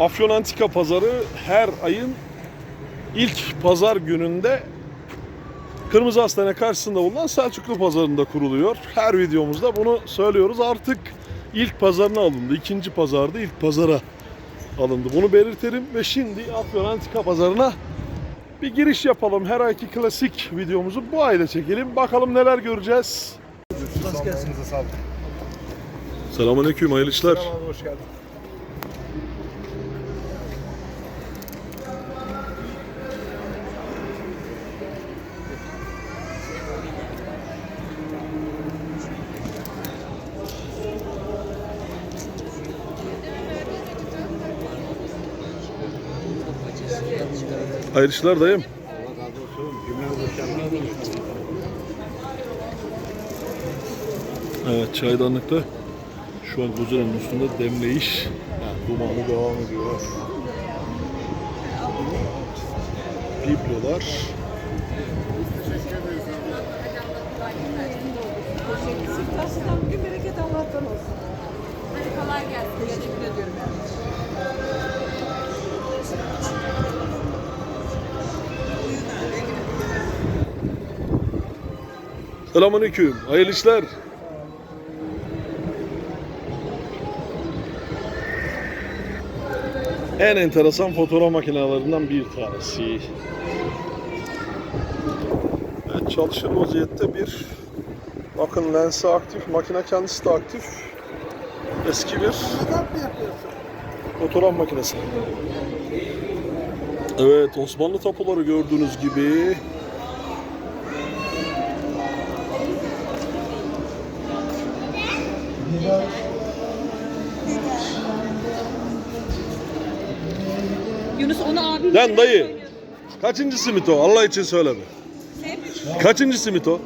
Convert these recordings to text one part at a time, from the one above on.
Afyon Antika Pazarı her ayın ilk pazar gününde Kırmızı Hastane karşısında bulunan Selçuklu Pazarı'nda kuruluyor. Her videomuzda bunu söylüyoruz. Artık ilk pazarına alındı. İkinci pazarda ilk pazara alındı. Bunu belirtelim ve şimdi Afyon Antika Pazarı'na bir giriş yapalım. Her ayki klasik videomuzu bu ayda çekelim. Bakalım neler göreceğiz. Nasıl olun. Selamünaleyküm, hayırlı işler. Selam abi hoş geldin. Hayırlı işler dayım. Evet çaydanlıkta şu an kuzuların üstünde demleyiş dumanı devam ediyor. Biblolar. Taşıdan bugün bereket Allah'tan olsun. Hadi kolay gelsin. Teşekkür ediyorum. Selamünaleyküm. Hayırlı işler. En enteresan fotoğraf makinelerinden bir tanesi. Evet, çalışır vaziyette bir bakın lensi aktif, makine kendisi de aktif. Eski bir fotoğraf makinesi. Evet, Osmanlı tapuları gördüğünüz gibi Lan dayı. Kaçıncı simit o? Allah için söyleme. Kaçıncı simit o?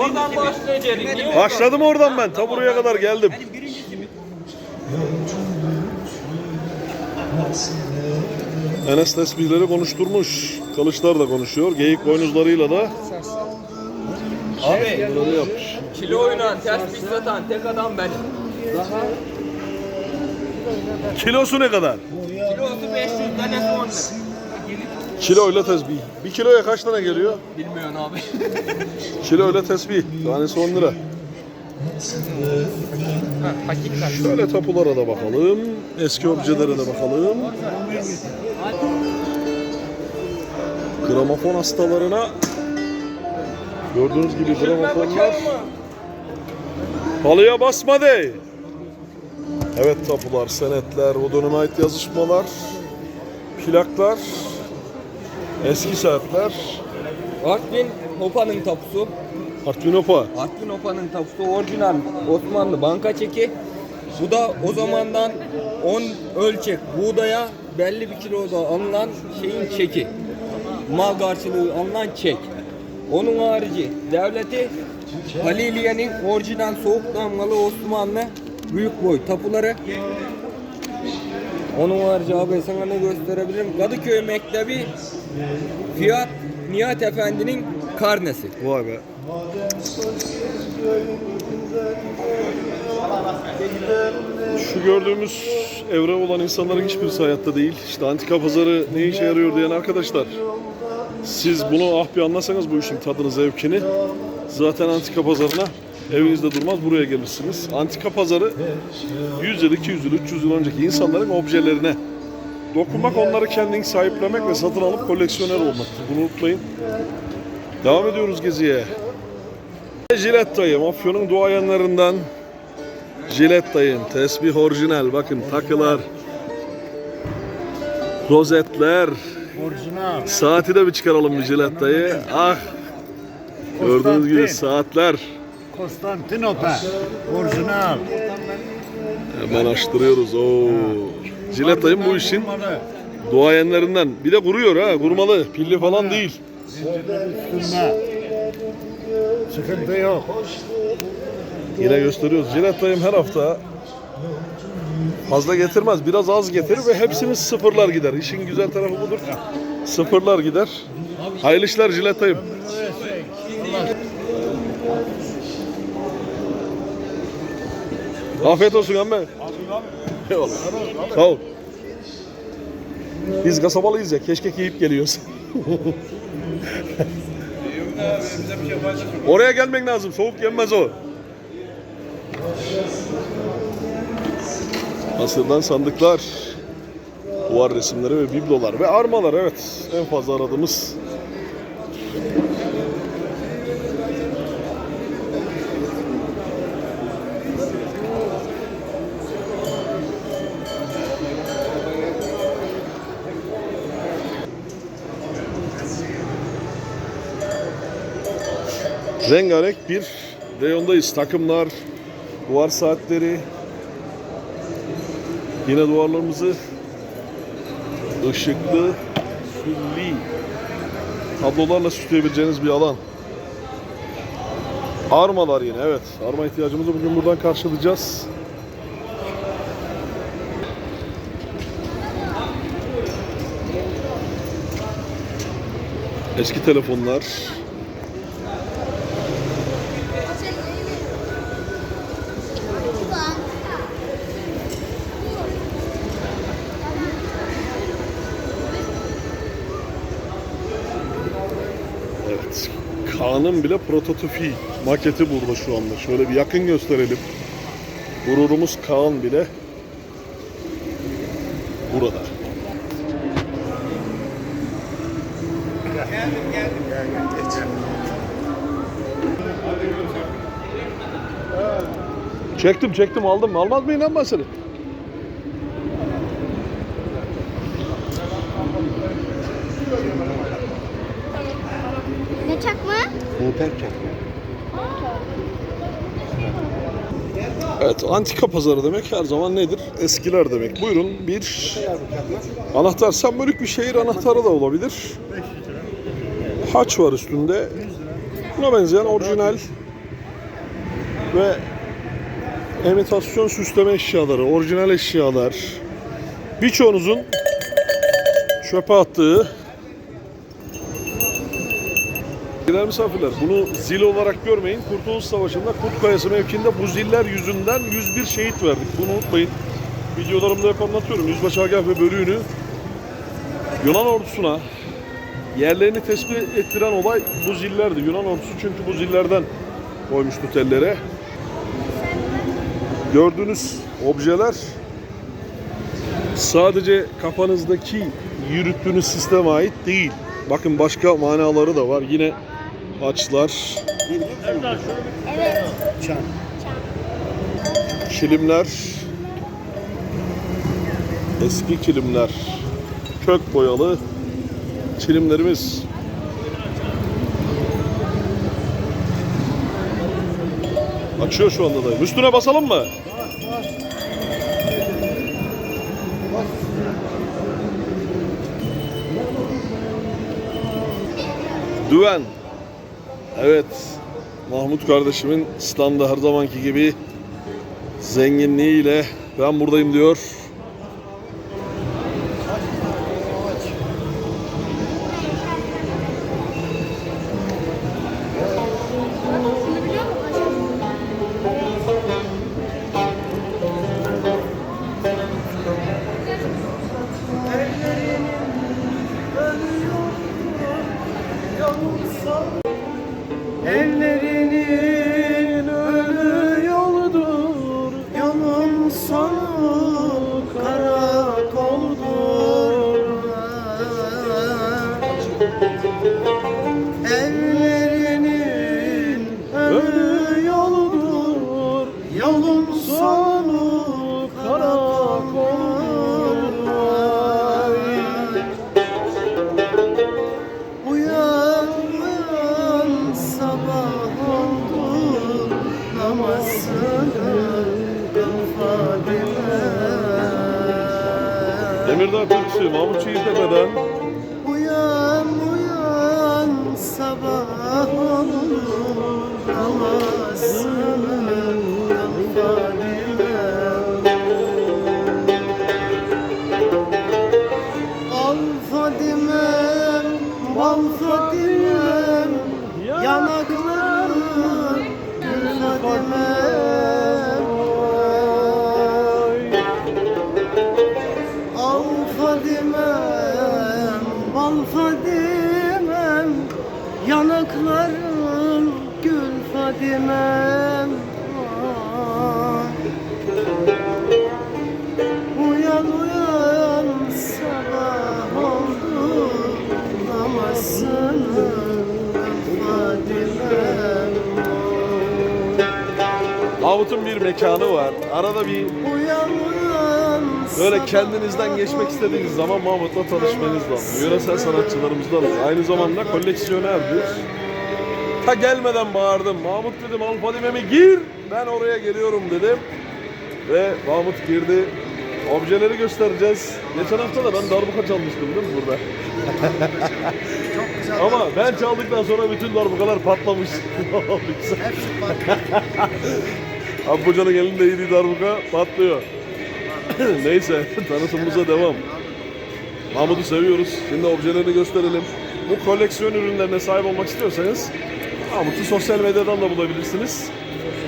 Oradan başlayacak. Niye Başladım oradan ben. Ta buraya kadar geldim. Enes tesbihleri konuşturmuş. Kılıçlar da konuşuyor. Geyik boynuzlarıyla da Abi bunları yapmış. kilo oynan, ters bir satan tek adam benim. Kilosu ne kadar? Kilosu 500 tane 10 lira. Kiloyla tesbih. Bir kiloya kaç tane geliyor? Bilmiyorsun abi. Kiloyla tesbih. Tanesi 10 lira. Hakikaten. Şöyle tapulara da bakalım. Eski objelere de bakalım. Gramofon hastalarına gördüğünüz gibi gramofonlar halıya basmadı. Evet tapular, senetler, o döneme ait yazışmalar, plaklar, eski saatler, Artvin Hopa'nın tapusu. Artvin Opa. Artvin Hopa'nın tapusu orijinal Osmanlı banka çeki. Bu da o zamandan 10 ölçek buğdaya belli bir kiloda alınan şeyin çeki. Mal karşılığı alınan çek. Onun harici devleti Haliliye'nin orijinal soğuk damgalı Osmanlı büyük boy tapuları. Onun harici abi sana ne gösterebilirim? Kadıköy Mektebi Fiyat Nihat Efendi'nin karnesi. Vay be. Şu gördüğümüz evre olan insanların hiçbirisi hayatta değil. İşte antika pazarı ne işe yarıyor diyen arkadaşlar. Siz bunu ah bir anlasanız bu işin tadını, zevkini zaten antika pazarına evinizde durmaz buraya gelirsiniz. Antika pazarı 100 yıl, 200 yıl, 300 yıl önceki insanların objelerine dokunmak, onları kendin sahiplemek ve satın alıp koleksiyoner olmaktır. Bunu unutmayın. Devam ediyoruz geziye. Jilet dayım, Afyon'un duayenlerinden Jilet dayım, tesbih orijinal. Bakın takılar, rozetler. Orijinal. Saati de bir çıkaralım bir Jilet dayı. Ah, gördüğünüz gibi saatler. Konstantinople. Orijinal. Hemen açtırıyoruz. Oo. Jilet dayım bu işin Kurmalı. duayenlerinden. Bir de kuruyor ha, kurmalı. Pilli falan değil. Üstünde. Sıkıntı yok. Yine gösteriyoruz. Jilet dayım her hafta fazla getirmez. Biraz az getirir ve hepsini sıfırlar gider. İşin güzel tarafı budur. Sıfırlar gider. Hayırlı işler Jilet Afiyet olsun amme. Eyvallah. Sağ ol. Biz kasabalıyız ya keşkek yiyip geliyoruz. Oraya gelmek lazım. Soğuk yenmez o. Mısır'dan sandıklar, duvar resimleri ve biblolar ve armalar evet en fazla aradığımız rengarenk bir reyondayız. Takımlar, duvar saatleri, yine duvarlarımızı ışıklı, sülli tablolarla süsleyebileceğiniz bir alan. Armalar yine evet. Arma ihtiyacımızı bugün buradan karşılayacağız. Eski telefonlar, Evet. Kaan'ın bile prototipi, maketi burada şu anda. Şöyle bir yakın gösterelim. Gururumuz Kaan bile burada. Çektim çektim aldım. Almaz lan ben seni? Çakma? Evet, antika pazarı demek her zaman nedir? Eskiler demek. Buyurun bir anahtar, sembolik bir şehir anahtarı da olabilir. Haç var üstünde. Buna benzeyen orijinal ve imitasyon süsleme eşyaları, orijinal eşyalar. Birçoğunuzun çöpe attığı Değerli misafirler, bunu zil olarak görmeyin. Kurtuluş Savaşı'nda Kurt Kayası mevkiinde bu ziller yüzünden 101 şehit verdik. Bunu unutmayın. Videolarımda hep anlatıyorum. Yüzbaşı Agah ve bölüğünü Yunan ordusuna yerlerini tespit ettiren olay bu zillerdi. Yunan ordusu çünkü bu zillerden koymuştu tellere. Gördüğünüz objeler sadece kafanızdaki yürüttüğünüz sisteme ait değil. Bakın başka manaları da var. Yine haçlar, Evet. kilimler, eski kilimler, kök boyalı kilimlerimiz. Açıyor şu anda da. Üstüne basalım mı? Düven. Evet. Mahmut kardeşimin standa her zamanki gibi zenginliğiyle ben buradayım diyor. firmamız te tepeden mekanı var. Arada bir Böyle kendinizden geçmek istediğiniz zaman Mahmut'la tanışmanız lazım. Yöresel sanatçılarımızdan. Aynı zamanda koleksiyonerdir. Ta gelmeden bağırdım. Mahmut dedim al Fadime'mi gir. Ben oraya geliyorum dedim. Ve Mahmut girdi. Objeleri göstereceğiz. Geçen hafta da ben darbuka çalmıştım değil mi burada? Çok güzel. Ama ben çaldıktan sonra bütün darbukalar patlamış. Hepsi Abbucan'ın elinde yediği darbuka patlıyor. Neyse tanıtımımıza devam. Mahmut'u seviyoruz. Şimdi objelerini gösterelim. Bu koleksiyon ürünlerine sahip olmak istiyorsanız Mahmut'u sosyal medyadan da bulabilirsiniz.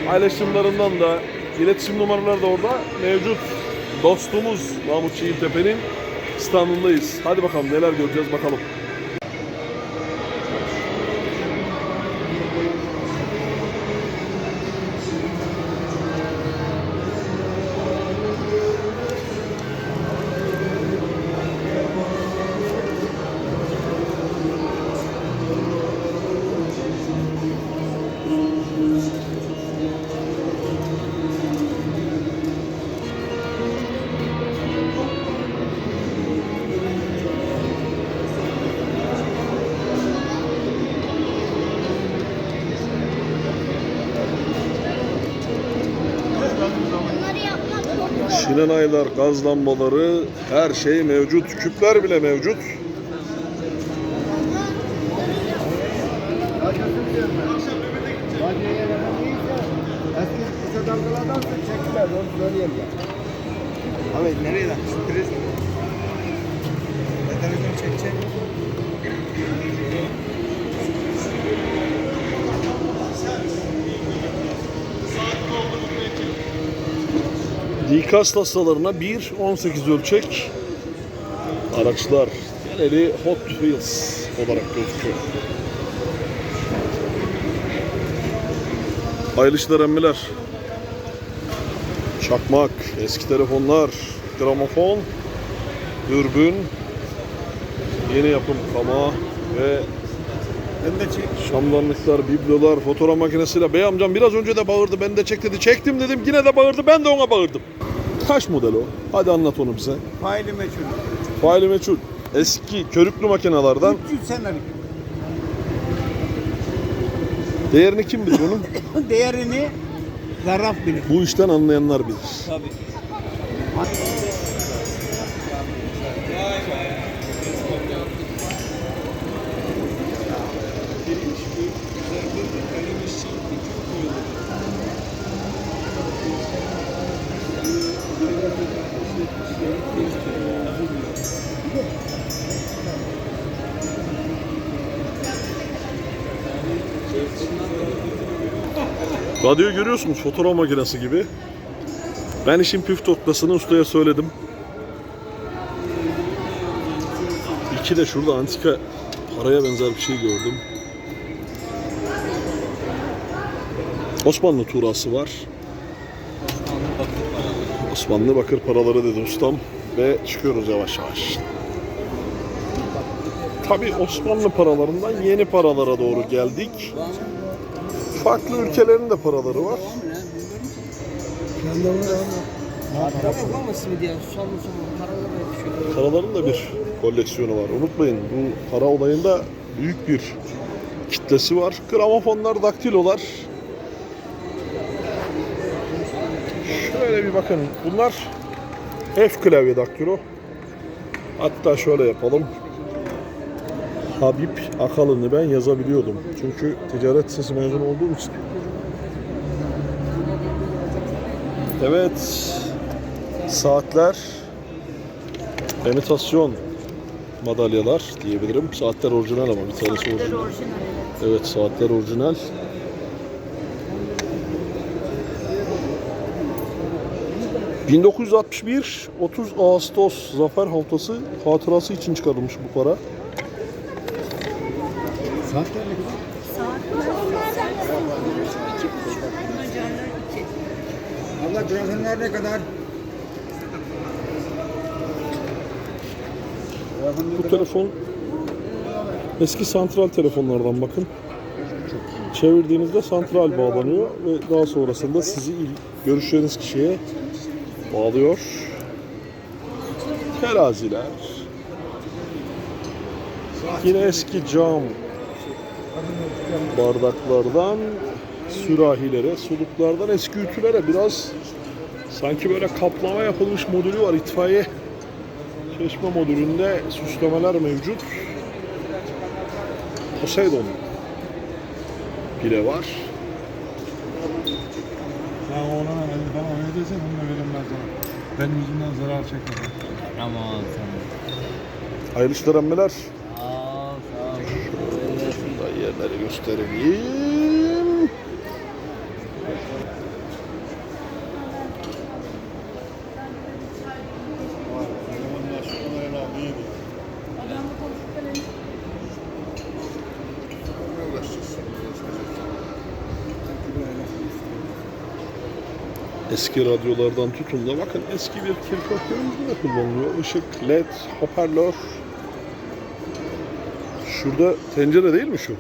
Paylaşımlarından da iletişim numaraları da orada mevcut. Dostumuz Mahmut Çiğiltepe'nin standındayız. Hadi bakalım neler göreceğiz bakalım. Şinenaylar, gaz lambaları, her şey mevcut. Küpler bile mevcut. Abi nereye lan? Sürpriz mi? Dikaz taslalarına 1.18 ölçek araçlar. Geneli Hot Wheels olarak gözüküyor. Ayrılışlar emmiler. Çakmak, eski telefonlar, gramofon, dürbün, yeni yapım kama ve Ben de çek. Şamdanlıklar, biblolar, fotoğraf makinesiyle. Bey amcam biraz önce de bağırdı, ben de çek dedi. Çektim dedim, yine de bağırdı, ben de ona bağırdım. Kaç model o? Hadi anlat onu bize. Faili meçhul. Faili meçhul. Eski körüklü makinelerden 300 senelik. değerini kim bilir onun? Değerini zarraf bilir. Bu işten anlayanlar bilir. Tabii. Radyo görüyorsunuz fotoğraf makinesi gibi. Ben işin püf noktasını ustaya söyledim. İki de şurada antika paraya benzer bir şey gördüm. Osmanlı tuğrası var. Osmanlı bakır paraları dedi ustam. Ve çıkıyoruz yavaş yavaş. Tabi Osmanlı paralarından yeni paralara doğru geldik. Farklı ülkelerin de paraları var. Paraların da bir koleksiyonu var. Unutmayın bu para olayında büyük bir kitlesi var. Gramofonlar, daktilolar. Şöyle bir bakın. Bunlar F klavye daktilo. Hatta şöyle yapalım. Habib Akalı'nı ben yazabiliyordum. Çünkü ticaret sesi mezun olduğum için. Evet. Saatler. Imitasyon madalyalar diyebilirim. Saatler orijinal ama bir tanesi orijinal. Evet saatler orijinal. ...1961 30 Ağustos Zafer Haftası hatırası için çıkarılmış bu para. Saatler ne kadar? Abla grafinler ne kadar? Bu telefon eski santral telefonlardan bakın. Çevirdiğinizde santral bağlanıyor ve daha sonrasında sizi il- görüşeceğiniz kişiye bağlıyor. Teraziler. Yine eski cam bardaklardan sürahilere, suluklardan eski ütülere biraz sanki böyle kaplama yapılmış modülü var itfaiye Çeşme modülünde süslemeler mevcut. Poseidon pile var. Ya ona bana öyle dese bunu da veririm ben sana. Benim yüzümden zarar çekme. Aman sana. Hayırlı işler emmeler. Sağ ol, sağ ol. Şurada yerleri göstereyim. Eski radyolardan tutun da bakın eski bir kirkop de kullanılıyor. Işık, led, hoparlör. Şurada tencere değil mi şu?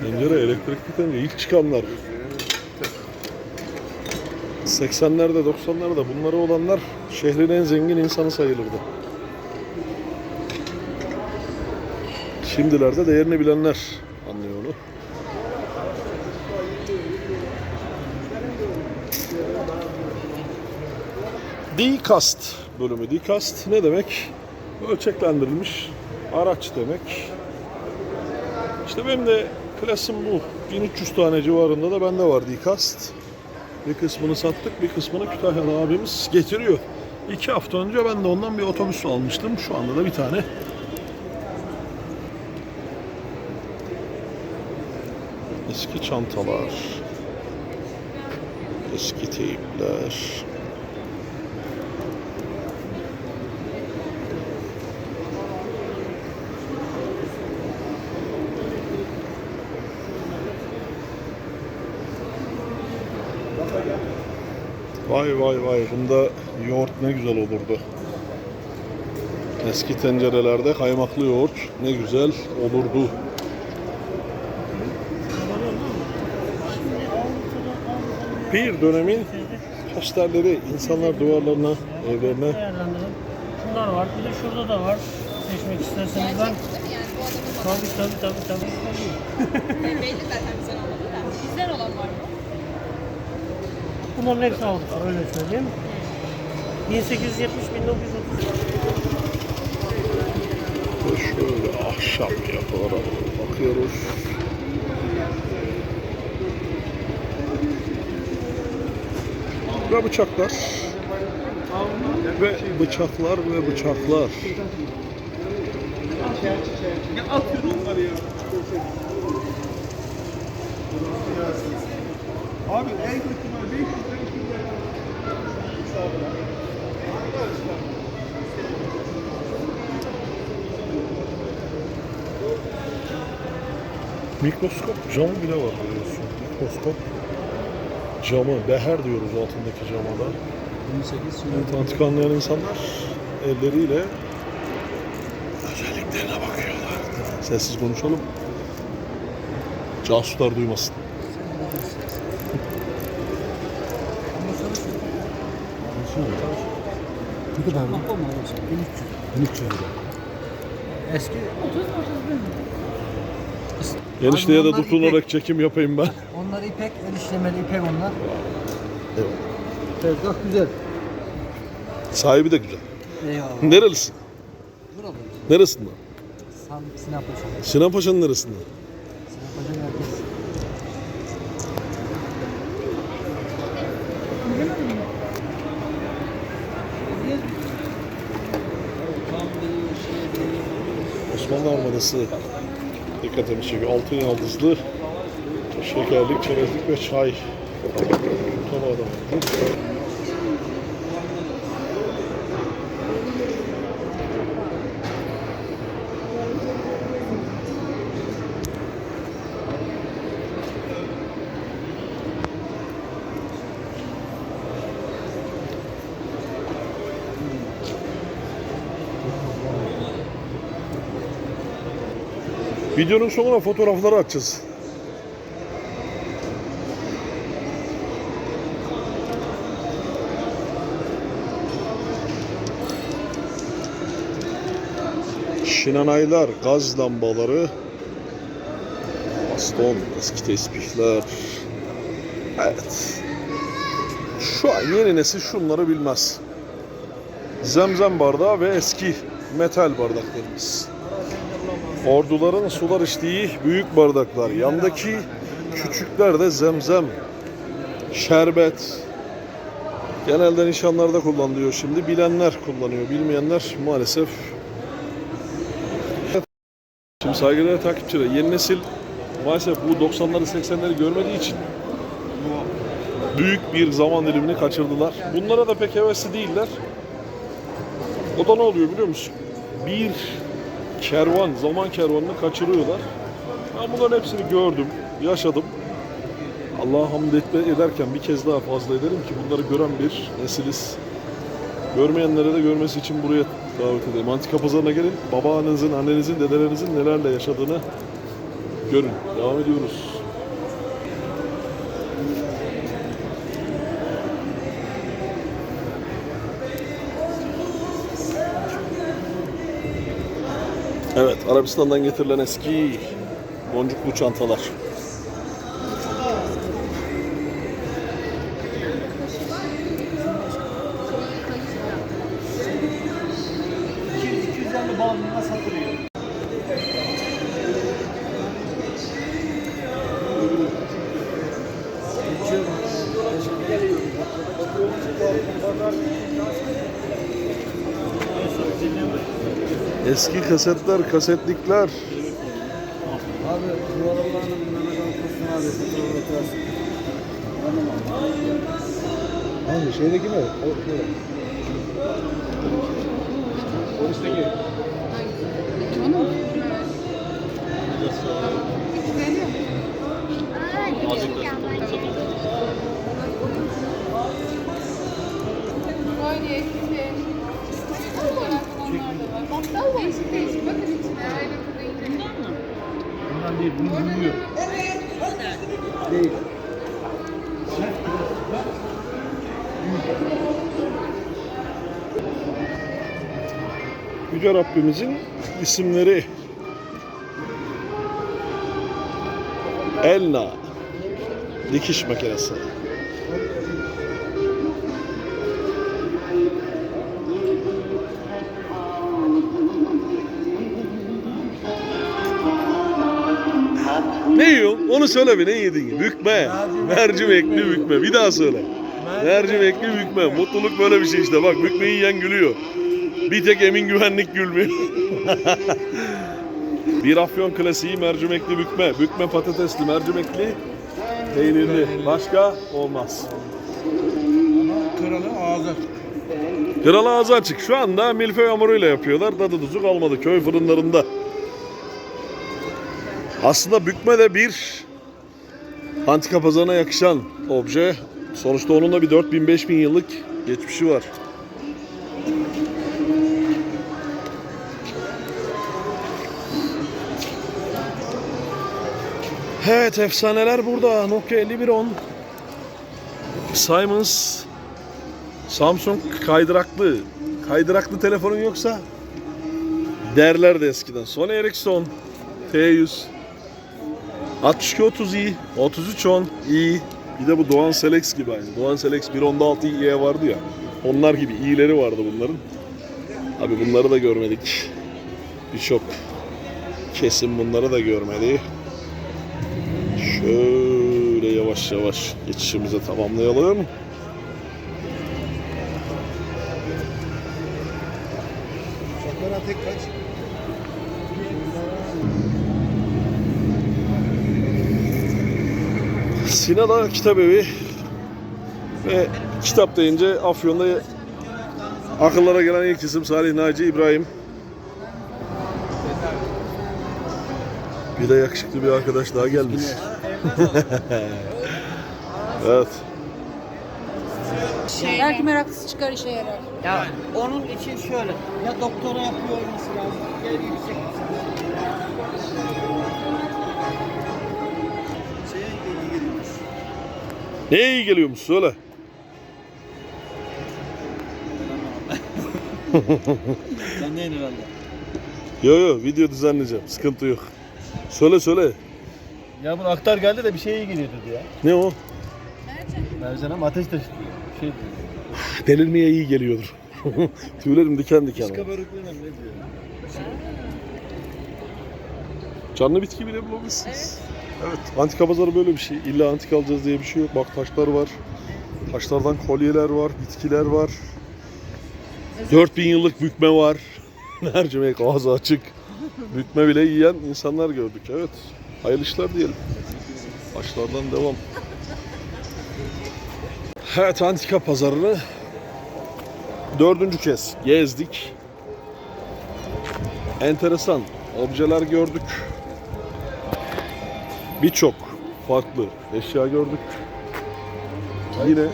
Tencere elektrikli tencere ilk çıkanlar. 80'lerde 90'larda bunları olanlar şehrin en zengin insanı sayılırdı. Şimdilerde değerini bilenler anlıyor onu. Dcast bölümü. Dcast ne demek? Ölçeklendirilmiş araç demek. İşte benim de klasım bu. 1300 tane civarında da bende var Dcast. Bir kısmını sattık, bir kısmını Kütahya'da abimiz getiriyor. İki hafta önce ben de ondan bir otobüs almıştım. Şu anda da bir tane. Eski çantalar. Eski teypler. Vay vay vay bunda yoğurt ne güzel olurdu. Eski tencerelerde kaymaklı yoğurt ne güzel olurdu. Bir dönemin posterleri insanlar duvarlarına, evlerine. Şunlar var. Bir de şurada da var. Seçmek isterseniz ben. Tabii tabii tabii tabii. Belli zaten güzel olmadı da. Güzel olan var mı? Bunların hepsini aldık öyle söyleyeyim. 1870 1930. ve şöyle ahşap yapılara bakıyoruz. Ve bıçaklar. Ve bıçaklar ve bıçaklar. Abi en kötü mal 500 lira 200 lira. Mikroskop camı bile var biliyorsun. Mikroskop camı, beher diyoruz altındaki cama da. 18 Evet, antik anlayan insanlar elleriyle özelliklerine bakıyorlar. Sessiz konuşalım. Casuslar duymasın. Ne kadar mı? 1300. 1300 lira. Eski Enişteye de onlar tutunarak çekim yapayım ben. onlar ipek, el işlemeli ipek onlar. Evet. Tezgah güzel. Sahibi de güzel. Eyvallah. Nerelisin? Buralı. Neresinden? Sam Sinop Paşa. Sinan Paşa'nın neresinden? Sinop Paşa merkez. Osmanlı Armadası dikkatimi çekiyor. Altın yıldızlı şekerlik, çerezlik ve çay. Tam adam. Videonun sonuna fotoğrafları atacağız. Şinanaylar, gaz lambaları, baston, eski tespihler. Evet. Şu an yeni nesil şunları bilmez. Zemzem bardağı ve eski metal bardaklarımız. Orduların sular içtiği büyük bardaklar. Yandaki küçükler de zemzem, şerbet. Genelde nişanlarda kullanılıyor şimdi. Bilenler kullanıyor, bilmeyenler maalesef. Şimdi saygıdeğer takipçiler, yeni nesil maalesef bu 90'ları 80'leri görmediği için büyük bir zaman dilimini kaçırdılar. Bunlara da pek hevesli değiller. O da ne oluyor biliyor musun? Bir kervan, zaman kervanını kaçırıyorlar. Ben bunların hepsini gördüm, yaşadım. Allah'a hamd ederken bir kez daha fazla ederim ki bunları gören bir nesiliz. Görmeyenlere de görmesi için buraya davet edeyim. Antika pazarına gelin, babaannenizin, annenizin, dedelerinizin nelerle yaşadığını görün. Devam ediyoruz. Arabistan'dan getirilen eski boncuklu çantalar. satılıyor. Eski kasetler, kasetlikler. Abi bu arabaların Mehmet Alparslan abi. Hangi şeydeki mi? O şöyle. Polisteki. Değişik değişik. Bakın içine. Aynı burada indirimden mi? Bundan değil, bunu bilmiyor. Değil. Yüce Rabbimizin isimleri. Elna. Dikiş makinesi. Ne yiyorsun? Onu söyle bir ne yedin? Bükme. Mercimekli bükme. Bir daha söyle. Mercimekli bükme. Mutluluk böyle bir şey işte. Bak bükmeyi yiyen gülüyor. Bir tek Emin Güvenlik gülmüyor. bir afyon klasiği mercimekli bükme. Bükme patatesli mercimekli peynirli. Başka olmaz. Kralı ağzı. Kral ağzı açık. Şu anda milföy hamuruyla yapıyorlar. Tadı tuzu kalmadı köy fırınlarında. Aslında bükme de bir antika pazarına yakışan obje. Sonuçta onun da bir 4000-5000 yıllık geçmişi var. Evet efsaneler burada. Nokia 5110. Simons Samsung kaydıraklı. Kaydıraklı telefonun yoksa derlerdi eskiden. Sony Ericsson T100 6230i 3310 i bir de bu Doğan Selex gibi aynı. Doğan Selex 1.6 i'ye vardı ya. Onlar gibi i'leri vardı bunların. Abi bunları da görmedik. Birçok kesim bunları da görmedi. Şöyle yavaş yavaş geçişimizi tamamlayalım. Sinan'a kitap evi ve kitap deyince Afyon'da akıllara gelen ilk isim Salih Naci İbrahim. Bir de yakışıklı bir arkadaş daha gelmiş. evet. Belki meraklısı çıkar işe yarar. Ya onun için şöyle. Ya doktora yapıyor olması lazım. Ya yüksek Neye iyi geliyormuş söyle. Sen neyin herhalde? Yo yo video düzenleyeceğim. Sıkıntı yok. Söyle söyle. Ya bunu aktar geldi de bir şey iyi geliyor dedi ya. Ne o? Mercan ama ateş taşı şey Delirmeye iyi geliyordur. Tüylerim diken diken. oldu. kabarıklığına ne diyor? Canlı bitki bile bulabilirsiniz. Evet. Antika pazarı böyle bir şey. İlla antika alacağız diye bir şey yok. Bak taşlar var. Taşlardan kolyeler var, bitkiler var. 4000 yıllık bükme var. Mercimek ağzı açık. Bükme bile yiyen insanlar gördük. Evet. Hayırlı işler diyelim. Taşlardan devam. Evet antika pazarını dördüncü kez gezdik. Enteresan objeler gördük. Birçok farklı eşya gördük. Yine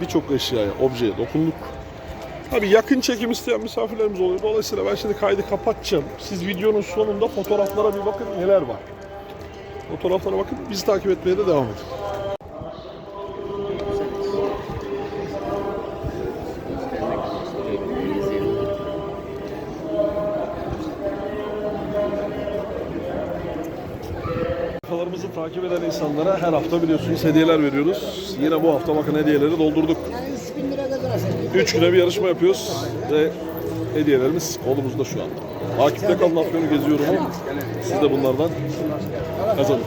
birçok eşyaya, objeye dokunduk. Tabii yakın çekim isteyen misafirlerimiz oluyor. Dolayısıyla ben şimdi kaydı kapatacağım. Siz videonun sonunda fotoğraflara bir bakın neler var. Fotoğraflara bakın bizi takip etmeye de devam edin. Her hafta biliyorsunuz hediyeler veriyoruz. Yine bu hafta bakın hediyeleri doldurduk. 3 güne bir yarışma yapıyoruz ve hediyelerimiz kolumuzda şu anda. Takipte kalın Afyon'u geziyorum siz de bunlardan kazanın.